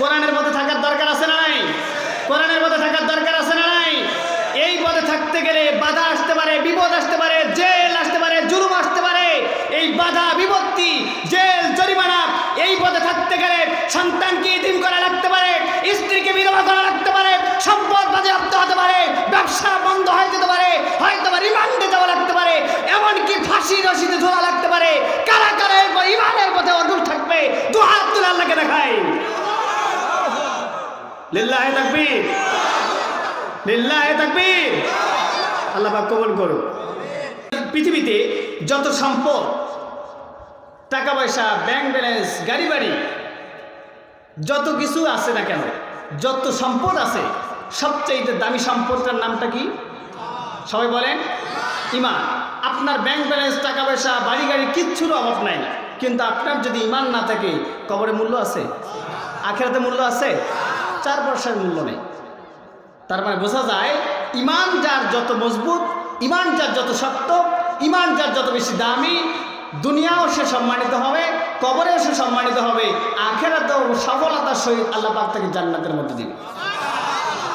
কোরআনের মধ্যে থাকার দরকার আছে না নাই? কোরআনের মধ্যে থাকার দরকার আছে না নাই? এই পদে থাকতে গেলে বাধা আসতে পারে, বিপদ আসতে পারে, জেল আসতে পারে, জুলুম আসতে পারে। এই বাধা, বিপত্তি, জেল, জরিমানা, এই পদে থাকতে গেলে সন্তানকে ইতিম করা লাগতে পারে, স্ত্রীকে বিধবা করা লাগতে পারে, সম্পদ বাজেয়াপ্ত হতে পারে, ব্যবসা বন্ধ হয়ে যেতে পারে, হয়তো বা রিমান্ডে যাওয়া লাগতে পারে, এমনকি ফাঁসি রশিদে ঝোলা লাগতে পারে। কারা কারা এরপর ইমানের পথে অটুট থাকবে? দু হাত তুলে আল্লাহকে দেখায় লিল্লাহে তাকবীর। লিল্লাহে তাকবীর। আল্লাহ পাক কবুল করুন। পৃথিবীতে যত সম্পদ, টাকা পয়সা ব্যাংক ব্যালেন্স গাড়ি বাড়ি, যত কিছু আছে না কেন, যত সম্পদ আছে সবচেয়ে দামি সম্পদটার নামটা কি? সবাই বলেন, ইমান। আপনার ব্যাংক ব্যালেন্স টাকা পয়সা, বাড়ি গাড়ি কিচ্ছুর অভাব নাই। কিন্তু আপনার যদি ইমান না থাকে, কবরে মূল্য আছে? আখেরাতে মূল্য আছে? চার পয়সার মূল্য নেই। তার মানে বোঝা যায়, ইমান যার যত মজবুত, ইমান যার যত শক্ত, ইমান যার যত বেশি দামি, দুনিয়াও সে সম্মানিত হবে, কবরেও সে সম্মানিত হবে, আখেরাতেও সফলতার সহিত আল্লাহ পাক তাকে জান্নাতের মধ্যে দিবে।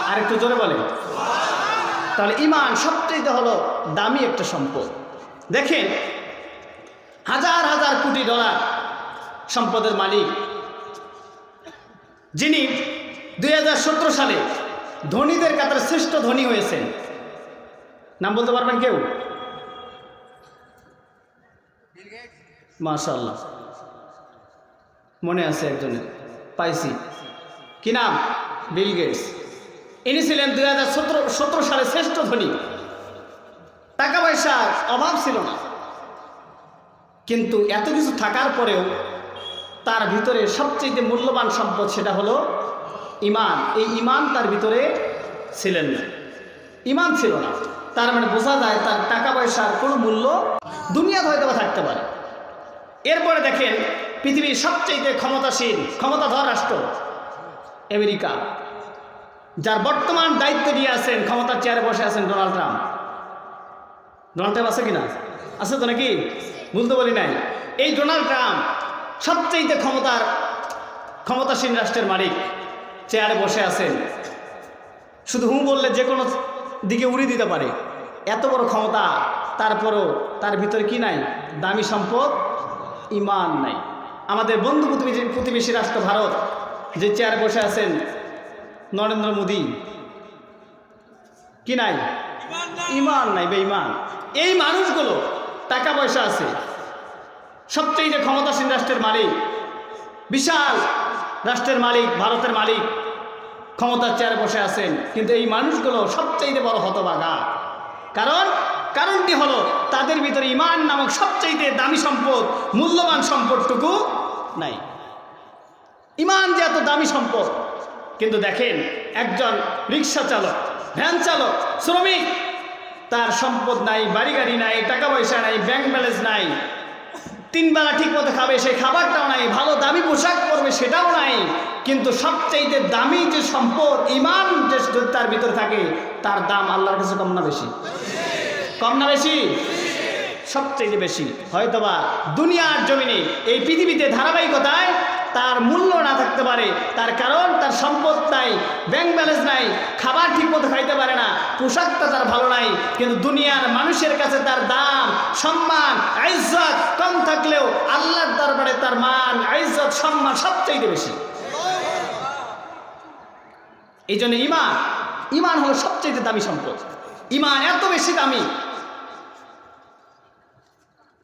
আর একটু জোরে বলে তাহলে ইমান সবচেয়ে হলো দামি একটা সম্পদ। দেখেন, হাজার হাজার কোটি ডলার সম্পদের মালিক, যিনি দুই হাজার সতেরো সালে ধনীদের কাতারে শ্রেষ্ঠ ধনী হয়েছেন। নাম বলতে পারবেন কেউ? মাশাল্লাহ মনে আছে একজনের পাইছি। কি নাম? Bill Gates. ইনি ছিলেন দুই সালে শ্রেষ্ঠ ধনী। টাকা পয়সার অভাব ছিল না। কিন্তু এত কিছু থাকার পরেও তার ভিতরে সবচেয়ে মূল্যবান সম্পদ সেটা হলো ইমান, এই ইমান তার ভিতরে ছিলেন না। ইমান ছিল না। তার মানে বোঝা যায় তার টাকা পয়সার কোনো মূল্য দুনিয়াতে হয়তো থাকতে পারে। এরপরে দেখেন, পৃথিবীর সবচেয়ে ক্ষমতাশীল, ক্ষমতাধর রাষ্ট্র আমেরিকা, যার বর্তমান দায়িত্ব নিয়ে আছেন, ক্ষমতার চেয়ারে বসে আছেন ডোনাল্ড ট্রাম্প। ডোনাল্ড ট্রাম্প আছে কিনা? আছে তো নাকি? বলতে বলি নাই। এই ডোনাল্ড ট্রাম্প সবচেয়ে ক্ষমতার ক্ষমতাসীন রাষ্ট্রের মালিক। চেয়ারে বসে আছেন। শুধু হুঁ বললে যে কোনো দিকে উড়ি দিতে পারে। এত বড় ক্ষমতা, তারপরও তার ভিতরে কি নাই? দামি সম্পদ, ইমান নাই। আমাদের বন্ধু প্রতিবেশী রাষ্ট্র ভারত, যে চেয়ারে বসে আছেন নরেন্দ্র মোদী, কি নাই? ইমান নাই, বেঈমান। এই মানুষগুলো টাকা পয়সা আছে। সবচেয়ে যে ক্ষমতাসীন রাষ্ট্রের মালিক, বিশাল রাষ্ট্রের মালিক, ভারতের মালিক ক্ষমতার চেয়ারে বসে আছেন। কিন্তু এই মানুষগুলো সবচাইতে বড় হতবাগা কারণ, কারণটি হলো তাদের ভিতরে ইমান নামক সবচাইতে দামি সম্পদ, মূল্যবান সম্পদটুকু নাই। ইমান যে এত দামি সম্পদ, কিন্তু দেখেন, একজন রিক্সা চালক, ভ্যান চালক, শ্রমিক, তার সম্পদ নাই বাড়ি গাড়ি নাই, টাকা পয়সা নাই, ব্যাংক ব্যালেন্স নাই। তিন বেলা ঠিক মতো খাবে, সেই খাবারটাও নাই, ভালো দামি পোশাক পরবে সেটাও নাই। কিন্তু সবচাইতে দামি যে সম্পদ ইমান যে তার ভিতরে থাকে, তার দাম আল্লাহর কাছে কম না বেশি? কম না বেশি? সবচেয়ে বেশি। হয়তোবা দুনিয়ার জমিনে এই পৃথিবীতে ধারাবাহিকতায় তার মূল্য না থাকতে পারে, তার কারণ তার সম্পদ নাই ব্যাংক ব্যালেন্স নাই, খাবার ঠিক মতো খাইতে পারে না, পোশাকটা তার ভালো নাই, কিন্তু দুনিয়ার মানুষের কাছে তার দাম, সম্মান আইজত কম থাকলেও আল্লাহর দরবারে তার মান আইজত সম্মান সবচেয়ে বেশি। এই জন্য ইমান ইমান হলো সবচেয়ে দামি সম্পদ। ইমান এত বেশি দামি।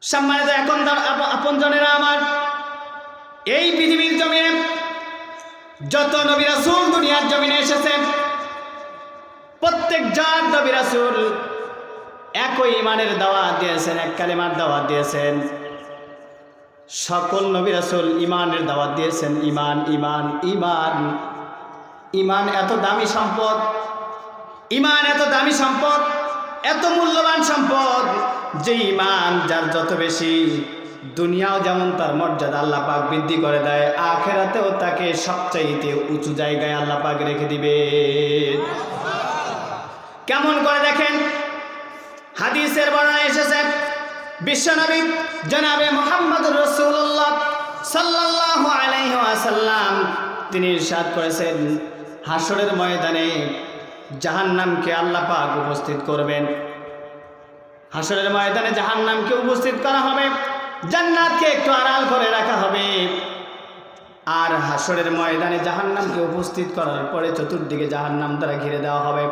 সম্মানিত এখন আপন জনেরা আমার এই পৃথিবীর জমিনে যত নবী রাসূল দুনিয়ার জমিনে এসেছেন প্রত্যেক জাত নবী রাসূল একই ইমানের দাওয়াত দিয়েছেন, এক কালেমার দাওয়াত দিয়েছেন। সকল নবী রাসূল ইমানের দাওয়াত দিয়েছেন ইমান ইমান ইমান ইমান এত দামি সম্পদ ইমান এত দামি সম্পদ, এত মূল্যবান সম্পদ, যে ইমান যার যত বেশি দুনিয়াও যেমন তার মর্যাদা আল্লাহ পাক বৃদ্ধি করে দেয়, আখেরাতেও তাকে সবচাইতে উঁচু জায়গায় আল্লাহ পাক রেখে দিবে। কেমন করে দেখেন? হাদিসের বর্ণনা এসেছে, বিশ্বনবী জনাবে মোহাম্মদ রসুল্লাহ সাল্লাল্লাহু আলাইহি ওয়াসাল্লাম, তিনি ইরশাদ করেছেন হাসরের ময়দানে জাহান্নামকে আল্লাহ পাক উপস্থিত করবেন। হাসরের ময়দানে জাহান্নামকে উপস্থিত করা হবে। জান্নাতকে একটু আড়াল করে রাখা হবে। আর হাসরের ময়দানে জাহান্নামকে উপস্থিত করার পরে চতুর্দিকে জাহান্নাম দ্বারা ঘিরে দেওয়া হবে।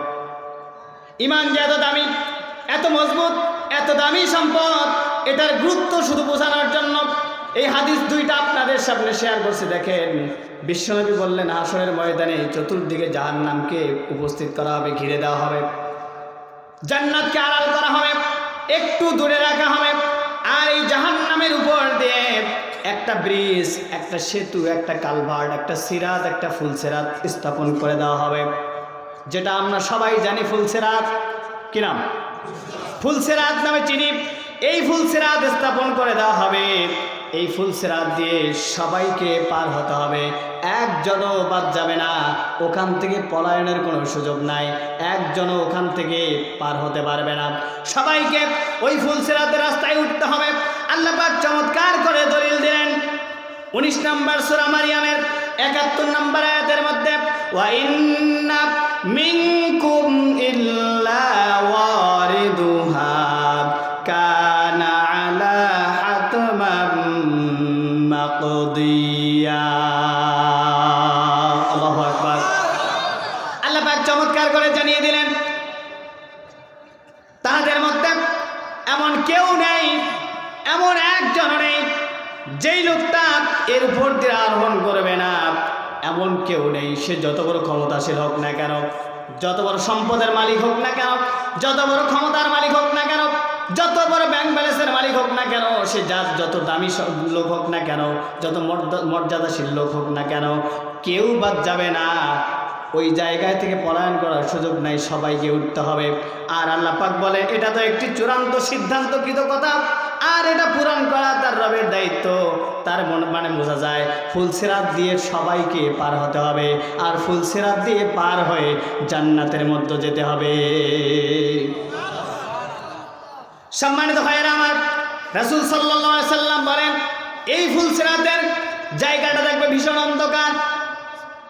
ইমান যে এত দামি, এত মজবুত, এত দামি সম্পদ, এটার গুরুত্ব শুধু বোঝানোর জন্য। এই হাদিস দুইটা আপনাদের সামনে শেয়ার করছি, দেখেন। বিশ্বনবী বললেন হাসরের ময়দানে চতুর্দিকে জাহান্নামকে উপস্থিত করা হবে, ঘিরে দেওয়া হবে। জান্নাতকে আড়াল করা হবে, একটু দূরে জাহান্নামের উপর দিয়ে একটা ব্রিজ, একটা সেতু, একটা কালভার্ট, একটা সিরাত, একটা ফুলসেরাত স্থাপন করে দেওয়া হবে। যেটা আমরা সবাই জানি ফুলসেরাত কি নাম? ফুলসেরাত নামে চিনি। এই ফুলসেরাত স্থাপন করে দেওয়া হবে। এই ফুলসেরাত দিয়ে সবাইকে পার হতে হবে। একজনও বাদ যাবে না। ওখান থেকে পলায়নের কোনো সুযোগ নাই। একজনও ওখান থেকে পার হতে পারবে না। সবাইকে ওই ফুলসেরাতের রাস্তায় উঠতে হবে। আল্লাহ পাক চমৎকার করে দলিল দিলেন। উনিশ নম্বর সুরা মারিয়ামের একাত্তর নম্বর আয়াতের মধ্যে ওয়াইন্না মিনকুম ইল্লা কেউ নেই। সে যত বড় ক্ষমতাশীল হোক না কেন, যত বড় সম্পদের মালিক হোক না কেন, যত বড় ক্ষমতার মালিক হোক না কেন, যত বড় ব্যাংক ব্যালেন্সের মালিক হোক না কেন, সে যার যত দামি লোক হোক না কেন, যত মর্যাদাশীল লোক হোক না কেন, কেউ বাদ যাবে না। ওই জায়গায় থেকে পলায়ন করার সুযোগ নাই, সবাইকে উঠতে হবে। আর আল্লাহ পাক বলে, এটা তো একটি চূড়ান্ত সিদ্ধান্তকৃত কথা, আর এটা পূরণ করা তার রবের দায়িত্ব। তার মনে মানে বোঝা যায় ফুলসেরাত দিয়ে সবাইকে পার হতে হবে, আর ফুলসেরাত দিয়ে পার হয়ে জান্নাতের মধ্যে যেতে হবে। সম্মানিত ভাইয়েরা আমার, রাসুল সাল্লাহ সাল্লাম বলেন, এই ফুলসেরাতের জায়গাটা দেখবে ভীষণ অন্ধকার।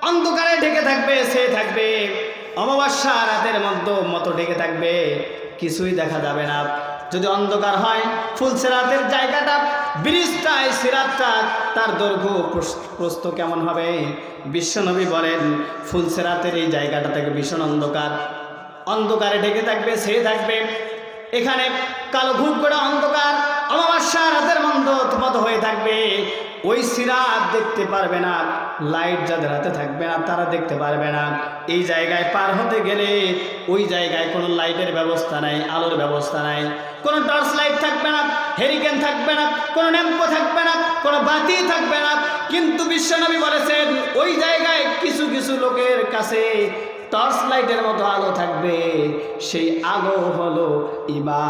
অন্ধকারে ঢেকে থাকবে, সে থাকবে। অমাবস্যা রাতের মধ্যে মতো ঢেকে থাকবে। কিছুই দেখা যাবে না। যদি অন্ধকার হয় ফুলসেরাতের জায়গাটা, ব্রিজটা, এই সিরাতটা, তার দৈর্ঘ্য প্রস- প্রস্থ কেমন হবে? বিশ্বনবী বলেন ফুলসেরাতের এই জায়গাটা থেকে ভীষণ অন্ধকার। অন্ধকারে ঢেকে থাকবে, সে থাকবে। এখানে কালো ঘুট করে অন্ধকার, অমাবস্যা রাতের মন্দ মতো হয়ে থাকবে। ওই সিরাত দেখতে পারবে না, লাইট যাদের হাতে থাকবে না তারা দেখতে পারবে না। এই জায়গায় পার হতে গেলে ওই জায়গায় কোনো লাইটের ব্যবস্থা নাই, আলোর ব্যবস্থা নাই। কোনো টর্চ লাইট থাকবে না, হেরিকেন থাকবে না, কোনো ন্যাম্পো থাকবে না, কোনো বাতি থাকবে না। কিন্তু বিশ্বনবী বলেছেন, ওই জায়গায় কিছু কিছু লোকের কাছে টর্চ লাইটের মতো আলো থাকবে, সেই আলো হলো ইমান।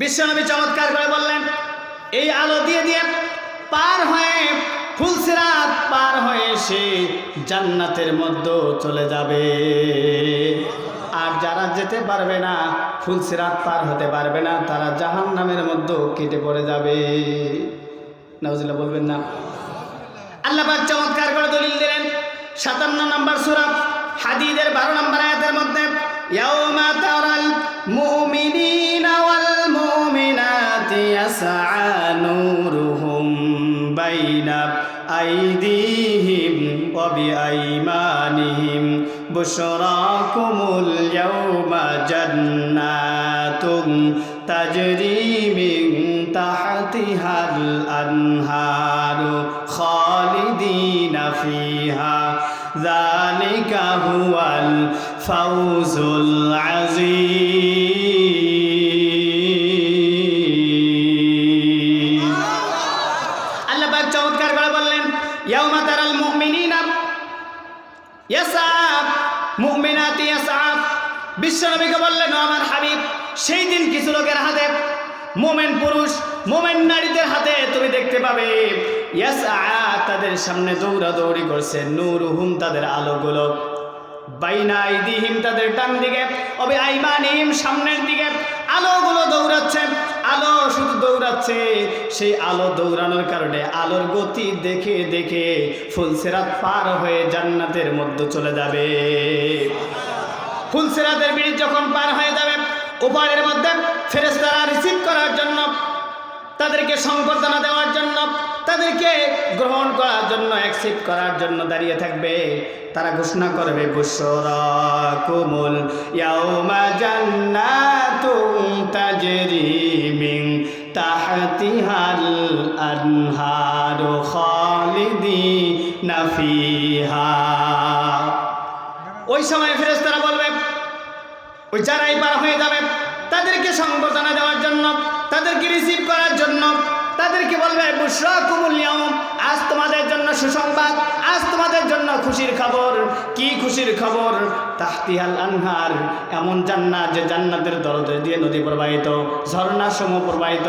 বিশ্বনবী চমৎকার করে বললেন, এই আলো দিয়ে দিয়ে পার হয়ে ফুলসিরাত পার হয়ে সে জান্নাতের মধ্যে চলে যাবে। আর যারা যেতে পারবে না ফুলসিরাত পার হতে পারবে না, তারা জাহান্নামের মধ্যে কেটে পড়ে যাবে। নাউজিল্লাহ বলবেন না। আল্লাহ চমৎকার করে দলিল দিলেন, সাতান্ন নম্বর সূরা হাদিদের বারো নম্বর আয়াতের মধ্যে, ইয়াউমা بأيديهم وبأيمانهم بشراكم اليوم جنات تجري من تحتها الأنهار خالدين فيها ذلك هو الفوز العظيم বিশ্বনবীকে বললেন আমার হাবিব, সেই দিন কিছু লোকের হাতে, মোমেন পুরুষ, মোমেন নারীদের হাতে তুমি দেখতে পাবে। ইয়াসা তাদের সামনে দৌড়াদৌড়ি করছে নূর হুম তাদের আলোগুলো। বাইনা আইদিহিম তাদের ডান দিকে, অবে আইমানিহিম সামনের দিকে। আলোগুলো দৌড়াচ্ছে, আলো শুধু দৌড়াচ্ছে। সেই আলো দৌড়ানোর কারণে আলোর গতি দেখে দেখে ফুলসেরাত পার হয়ে জান্নাতের মধ্যে চলে যাবে। ফুলসেরাতের ব্রিজ যখন পার হয়ে যাবে উপরের মধ্যে ফেরেস্তারা রিসিভ করার জন্য, তাদেরকে সংবর্ধনা দেওয়ার জন্য, তাদেরকে গ্রহণ করার জন্য অ্যাকসেপ্ট করার জন্য দাঁড়িয়ে থাকবে। তারা ঘোষণা করবে কুমুল ইয়াউমা ফিহা। ওই সময় ফেরেশতারা বলবে ওই যারাই পার হয়ে যাবে, তাদেরকে সংবর্ধনা দেওয়ার জন্য, তাদেরকে রিসিভ করার জন্য, তাদেরকে বলবে আজ তোমাদের জন্য সুসংবাদ, আজ তোমাদের জন্য খুশির খবর। কি খুশির খবর? তাহতিহাল আনহার, এমন জান্নাত যে জান্নাতের দরজা দিয়ে নদী প্রবাহিত, ঝর্ণা সমূহ প্রবাহিত।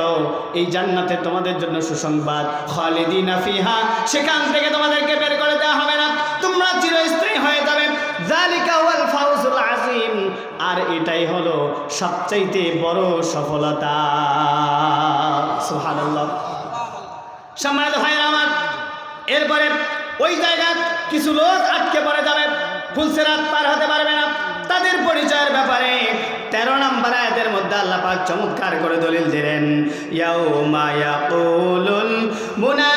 এই জান্নাতে তোমাদের জন্য সুসংবাদ। খালিদিনা ফিহা, সেখান থেকে তোমাদেরকে বের করে দেওয়া হবে না। এটাই হলো সবচাইতে বড় সফলতা। সুবহানাল্লাহ। সম্মানিত ভাইরা আমার, এরপরে ওই জায়গায় কিছু লোক আটকে পড়ে যাবে ফুলসেরাত পার হতে পারবে না। তাদের পরিচয়ের ব্যাপারে তেরো নম্বর আয়াতের মধ্যে আল্লাহ পাক চমৎকার করে দলিল দিলেন, ইয়াউমা ইয়াকুলুল মুনাফিকুনা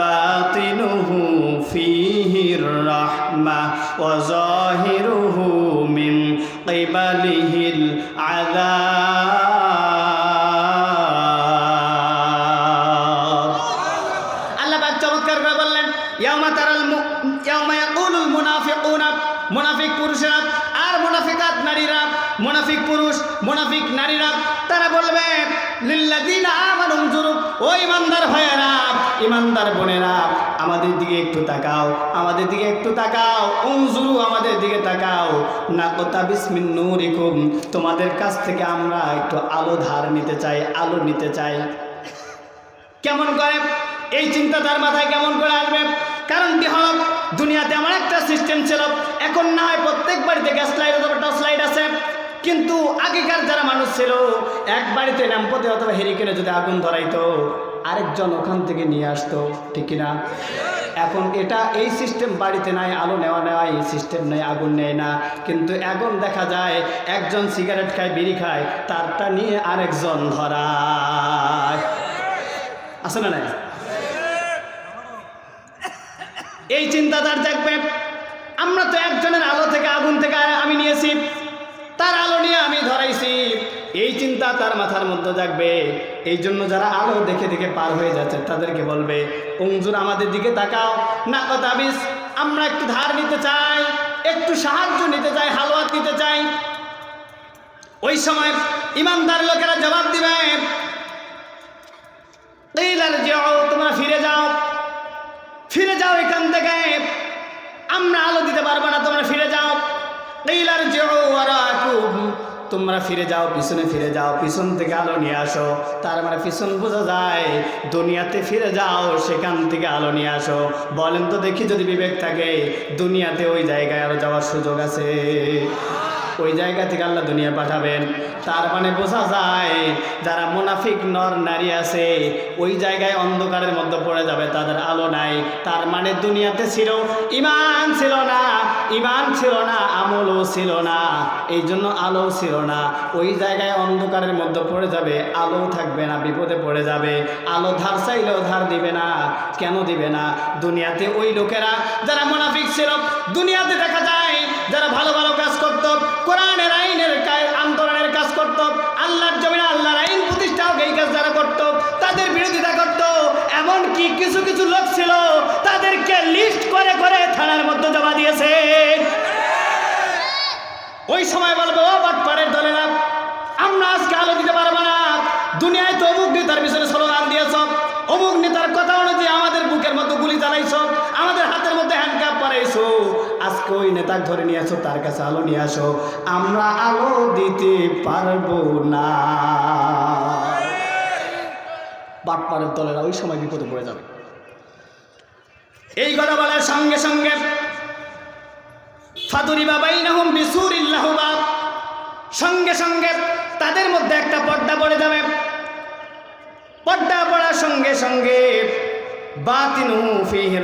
باطنه فيه الرحمة وظاهره من قبله العذاب. ইমানদার বোনেরা, আমাদের দিকে একটু তাকাও, আমাদের দিকে একটু তাকাও, উনজুরু আমাদের দিকে তাকাও। না কোতা বিসমিন নূরিকুম, তোমাদের কাছ থেকে আমরা একটু আলো ধার নিতে চাই, আলো নিতে চাই। কেমন করে? এই চিন্তা তার মাথায় কেমন করে আসবে? কারণ কি হল? দুনিয়াতে আমার একটা সিস্টেম ছিল, এখন না হয় প্রত্যেক বাড়িতে গ্যাস লাইট অথবা টর্চ লাইট আছে। কিন্তু আগেকার যারা মানুষ ছিল, এক বাড়িতে ল্যাম্পতে অথবা হেরিকেনে যদি আগুন ধরাইতো আরেকজন ওখান থেকে নিয়ে আসতো, ঠিক কিনা? এখন এটা এই সিস্টেম বাড়িতে নাই, আলো নেওয়া নেওয়া এই সিস্টেম নেই, আগুন নেয় না। কিন্তু এখন দেখা যায়, একজন সিগারেট খায়, বিড়ি খায়, তারটা নিয়ে আরেকজন ধরায়। আছে না নাই? এই চিন্তাধার দেখবে, আমরা তো একজনের আলো থেকে, আগুন থেকে আমি নিয়েছি, তার আলো নিয়ে আমি ধরাইছি। এই চিন্তা তার মাথার মধ্যে থাকবে। এই জন্য যারা আলো দেখে দেখে পার হয়ে যাচ্ছে, তাদেরকে বলবে অঞ্জুর আমাদের দিকে তাকাও। না কথাবিস আমরা একটু ধার নিতে চাই, একটু সাহায্য নিতে চাই, হালুয়াত নিতে চাই। ওই সময় ইমানদার লোকেরা জবাব দিবে যাও তোমরা ফিরে যাও। ফিরে যাও এখান থেকে। আমরা আলো দিতে পারব না, তোমরা ফিরে যাও। তোমরা ফিরে যাও, পিছনে ফিরে যাও, পিছন থেকে আলো নিয়ে আসো। তার মানে পিছন বোঝা যায়, দুনিয়াতে ফিরে যাও, সেখান থেকে আলো নিয়ে আসো। বলেন তো দেখি যদি বিবেক থাকে, দুনিয়াতে ওই জায়গায় আরও যাওয়ার সুযোগ আছে। ওই জায়গা থেকে আল্লাহ দুনিয়া পাঠাবেন। তার মানে বোঝা যায়, যারা মুনাফিক নর নারী আছে, ওই জায়গায় অন্ধকারের মধ্যে পড়ে যাবে, তাদের আলো নাই। তার মানে দুনিয়াতে ছিল ইমান ছিল না। ইমান ছিল না, আমলও ছিল না এই জন্য আলো ছিল না। ওই জায়গায় অন্ধকারের মধ্যে পড়ে যাবে আলো থাকবে না, বিপদে পড়ে যাবে। আলো ধার চাইলেও ধার দিবে না, কেন দিবে না? দুনিয়াতে ওই লোকেরা যারা মোনাফিক ছিল, দুনিয়াতে দেখা যায়, যারা ভালো ভালো কাজ করত, কোরআনের আইনের আন্দোলনের কাজ করত, আল্লাহর জমিনে আল্লাহর আইন এমন কি কিছু কিছু লোক ছিল, তাদেরকে লিস্ট করে করে থানার মধ্যে জমা দিয়েছে। ওই সময় বলব, ও বাটপাড়ের দলেরা, আমরা আজকে আলো দিতে পারব না। দুনিয়ায় তো অমুক নেতার পিছনে স্লোগান দিয়েছ, অমুক নেতার কথা অনুযায়ী আমাদের বুকের মতো গুলি চালাইছ, আমাদের হাতের মধ্যে হ্যান্ডকাপ পরাইছো আজকে ওই নেতাকে ধরে নিয়ে আসো, তার কাছে আলো নিয়ে আসো। আমরা আলো দিতে পারব না। বাটপাড়ের দলেরা ওই সময় বিপদে পড়ে যাবে। এই কথা বলার সঙ্গে সঙ্গে ফাদুরি বাবাই নাহম বিসুর ইল্লাহবা সঙ্গে সঙ্গে তাদের মধ্যে একটা পর্দা পড়ে যাবে। পর্দা পড়ার সঙ্গে সঙ্গে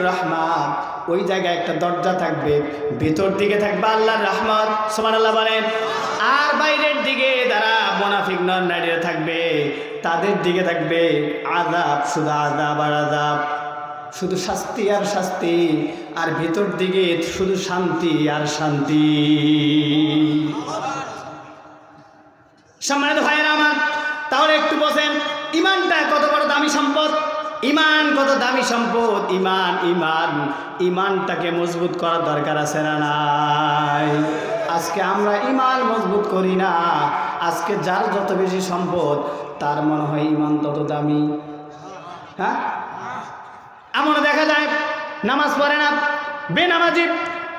রহমান ওই জায়গায় একটা দরজা থাকবে, ভিতর দিকে থাকবে আল্লাহর রহমত। সমান আল্লাহ বলেন, আর বাইরের দিকে যারা মোনাফিক নন, নারীরা থাকবে, তাদের দিকে থাকবে আদাব শুধু আদাব আর আদাব শুধু শাস্তি আর শাস্তি, আর ভিতর দিকে শুধু শান্তি আর শান্তি। সম্মানিত ভাইয়েরা আমার, তাহলে একটু বসেন, ইমানটা কত বড় দামি সম্পদ? ইমান, কত দামি সম্পদ? ইমান ইমান। ইমানটাকে মজবুত করার দরকার আছে না নাই? আজকে আমরা ইমান মজবুত করি না। আজকে যার যত বেশি সম্পদ, তার মনে হয় ইমান তত দামি। হ্যাঁ? এমন দেখা যায়, নামাজ পড়ে না, বেনামাজি,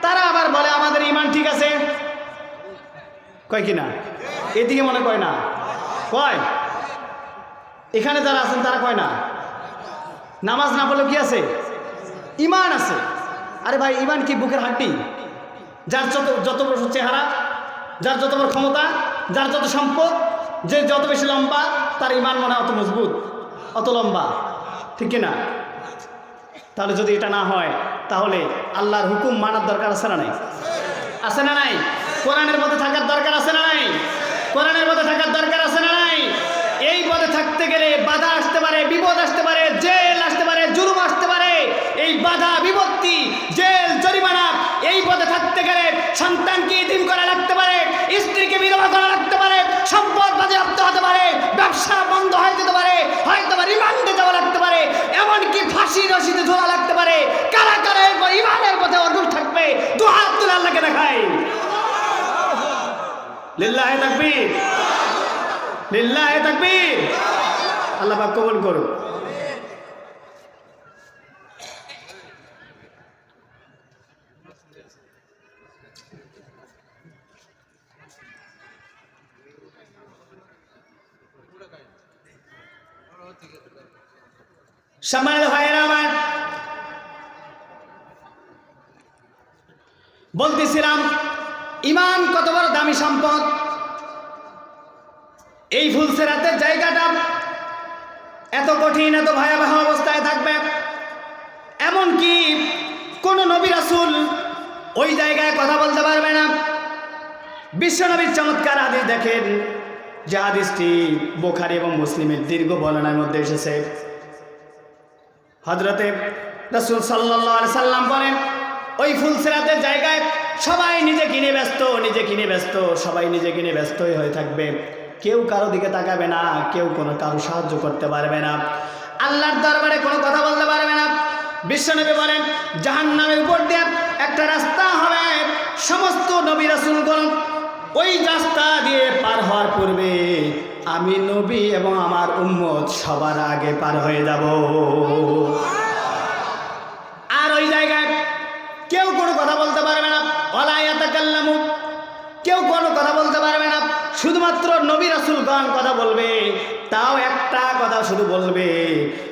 তারা আবার বলে, আমাদের ইমান ঠিক আছে। কয় কি না? এদিকে মনে কয় না? কয়? এখানে যারা আছেন, তারা কয় না? নামাজ না পড়লেও কি আছে? ইমান আছে। আরে ভাই ইমান কি বুকের হাড্ডি? যার যত যত বড় চেহারা, যার যত বড় ক্ষমতা, যার যত সম্পদ, যে যত বেশি লম্বা, তার ইমান মনে অত মজবুত, অত লম্বা। ঠিক কি না তাহলে যদি এটা না হয়, তাহলে আল্লাহর হুকুম মানার দরকার আছে না নাই? আছে না নাই? কোরআনের মধ্যে থাকার দরকার আছে না নাই? কোরআনের মধ্যে থাকার দরকার আছে না নাই? এই পদে থাকতে গেলে বাধা আসতে পারে বিপদ আসতে পারে জেল আসতে পারে জুলুম আসতে পারে এই বাধা বিপত্তি জেল জরিমানা এই পদে থাকতে গেলে সন্তানকে ইতিম করা লাগতে পারে, স্ত্রীকে বিধবা করা লাগতে পারে, সম্পদ বাজেয়াপ্ত হতে পারে, ব্যবসা বন্ধ হয়ে যেতে পারে, হয়তো বা রিমান্ডে যাওয়া লাগতে পারে, এমনকি ফাঁসি রশিদে ঝোলা লাগতে পারে, কারা কারা এরপর ইমানের পথে অটুট থাকবে দু হাত তুলে আল্লাহকে দেখায় লিল্লাহে তাকবীর। লিল্লাহে তাকবীর। আল্লাহ কবুল করুন সম্মানিত ভাইয়েরা আমার, বলতেছিলাম, ইমান কত বড় দামি সম্পদ? এই ফুলসেরাতের জায়গাটা এত কঠিন, এত ভয়াবহ অবস্থায় থাকবে। এমনকি কোনো নবী রাসূল ওই জায়গায় কথা বলতে পারবে না। বিশ্বনবীর চমৎকার আদি দেখেন। যে আদেশটি বোখারি এবং মুসলিমের দীর্ঘ বর্ণনার মধ্যে এসেছে। হজরতে রসুল সাল্লাহ সাল্লাম বলেন, ওই ফুলসেরাতের জায়গায় সবাই নিজে কিনে ব্যস্ত, নিজে কিনে ব্যস্ত, সবাই নিজে কিনে ব্যস্তই হয়ে থাকবে। কেউ কারও দিকে তাকাবে না, কেউ কোনো কারও সাহায্য করতে পারবে না। আল্লাহর দরবারে কোনো কথা বলতে পারবে না। বিশ্বনবী বলেন জাহান নামের উপর দিয়ে একটা রাস্তা হবে। সমস্ত নবী রাসুলগণ ওই রাস্তা দিয়ে পার হওয়ার পূর্বে আমি নবী এবং আমার উম্মত সবার আগে পার হয়ে যাব। আর ওই জায়গায় কেউ কোনো কথা বলতে পারবে না। অলায়াতাকাল্লামু কেউ কোনো কথা বলতে পারবে না। শুধুমাত্র নবী রাসূলগণ কথা বলবে। তাও একটা কথা শুধু বলবে,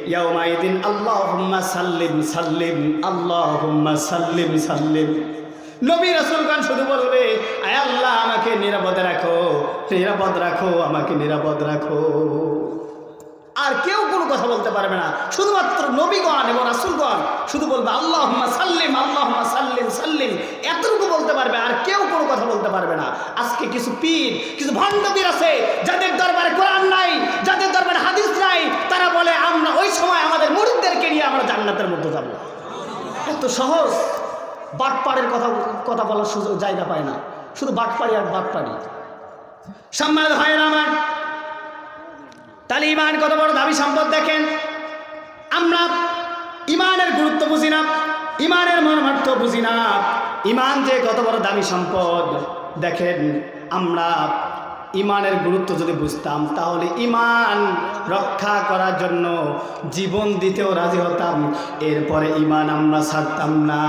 ইয়াউমাইদিন আল্লাহুম্মা সাল্লিম সাল্লিম, আল্লাহুম্মা সাল্লিম সাল্লিম। নবী রাসূলগণ শুধু বলবে, আয় আল্লাহ, আমাকে নিরাপদ রাখো নিরাপদ রাখো, আমাকে নিরাপদ রাখো। আর কেউ কোনো কথা বলতে পারবে না। শুধুমাত্র নবীগণ এবং রাসুলগণ শুধু বলবে আল্লাহ সাল্লিম আল্লাহ সাল্লিম সাল্লিম। এতটুকু বলতে পারবে, আর কেউ কোনো কথা বলতে পারবে না। আজকে কিছু পীর, কিছু ভণ্ড পীর আছে, যাদের দরবারে কোরআন নাই, যাদের দরবারে হাদিস নাই, তারা বলে, আমরা ওই সময় আমাদের মুরিদদেরকে নিয়ে আমরা জান্নাতের মধ্যে যাব। এত সহজ। বাটপাড়ের কথা কথা বলার সুযোগ, জায়গা পায় না। শুধু বাটপাড়ি আর বাটপাড়ি। সম্মান হয় না আমার তাহলে ইমান কত বড় দাবি সম্পদ দেখেন? আমরা ইমানের গুরুত্ব বুঝি না, ইমানের মর্মার্থ বুঝি না। ইমান যে কত বড় দামি সম্পদ, দেখেন আমরা ইমানের গুরুত্ব যদি বুঝতাম, তাহলে ইমান রক্ষা করার জন্য জীবন দিতেও রাজি হতাম। এরপরে ইমান আমরা ছাড়তাম না।